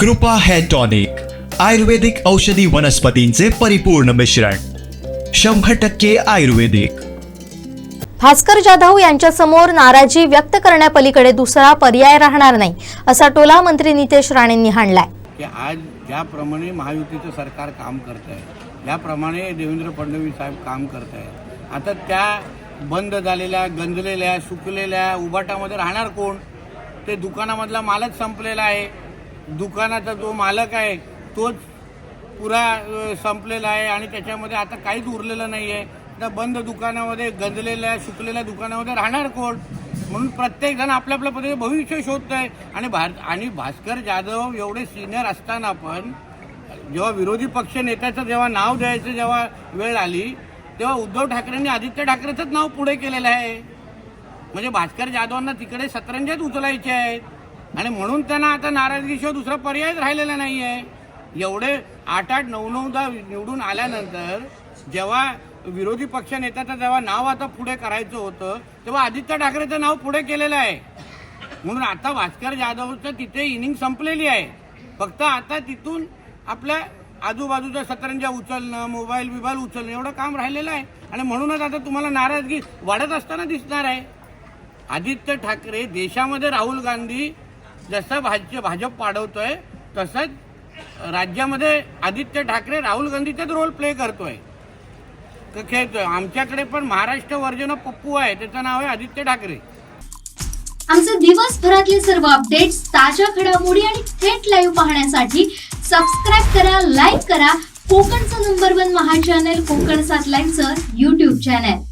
कृपा hair tonic आयुर्वेदिक औषधी वनस्पतींचे परिपूर्ण मिश्रण शंभर टक्के आयुर्वेदिक. भास्कर जाधव यांच्यासमोर नाराजी व्यक्त करण्यापलीकडे दुसरा पर्याय राहणार नाही असा टोला मंत्री नितेश राणेंनी हाणलाय. की आज ज्याप्रमाणे महायुतीचं सरकार काम करत आहे ज्याप्रमाणे देवेंद्र फडणवीस साहेब काम करत आहे आता त्या बंद झालेल्या गंजलेल्या सुकलेल्या उबाटामध्ये राहणार कोण? ते दुकानामधला मालक संपलेला आहे. दुकानाचा जो मालक आहे तोच पुरा संपलेला आहे आणि त्याच्यामध्ये आता काहीच उरलेलं नाही आहे त्या बंद दुकानामध्ये गंजलेल्या सुकलेल्या दुकानामध्ये राहणार कोण? म्हणून प्रत्येक जण आपल्या आपल्या पद्धतीने भविष्य शोधत आहे आणि भार आणि भास्कर जाधव एवढे सिनियर असताना पण जेव्हा विरोधी पक्ष नेत्याचं जेव्हा नाव द्यायचं जेव्हा वेळ आली तेव्हा उद्धव ठाकरेंनी आदित्य ठाकरेचंच नाव पुढे केलेलं आहे. म्हणजे भास्कर जाधवांना तिकडे सतरंजात उचलायचे आहेत. आणि म्हणून त्यांना आता नाराजगीशिवाय दुसरा पर्यायच राहिलेला नाही आहे एवढे आठ आठ नऊ नऊदा निवडून आल्यानंतर जेव्हा विरोधी पक्ष नेत्याचं जेव्हा नाव आता पुढे करायचं होतं तेव्हा आदित्य ठाकरेचं नाव पुढे केलेलं आहे. म्हणून आता भास्कर जाधवचं तिथे इनिंग संपलेली आहे. फक्त आता तिथून आपल्या आजूबाजूच्या सतरंजा उचलणं मोबाईल बिबाईल उचलणं एवढं काम राहिलेलं आहे. आणि म्हणूनच आता तुम्हाला नाराजगी वाढत असताना दिसणार आहे. आदित्य ठाकरे देशामध्ये राहुल गांधी जसं भाज भाजप वाढवतोय तसंच राज्यामध्ये आदित्य ठाकरे राहुल गांधीचाच रोल प्ले करतोय. खेळतोय. आमच्याकडे पण महाराष्ट्र वर्जन पप्पू आहे. त्याचं नाव आहे आदित्य ठाकरे. आमचे दिवसभरातले सर्व अपडेट्स ताज्या घडामोडी आणि थेट लाईव्ह पाहण्यासाठी सबस्क्राईब करा लाईक करा. कोकणचं number one Maha channel Konkan सात लाईव्हचं युट्यूब चॅनल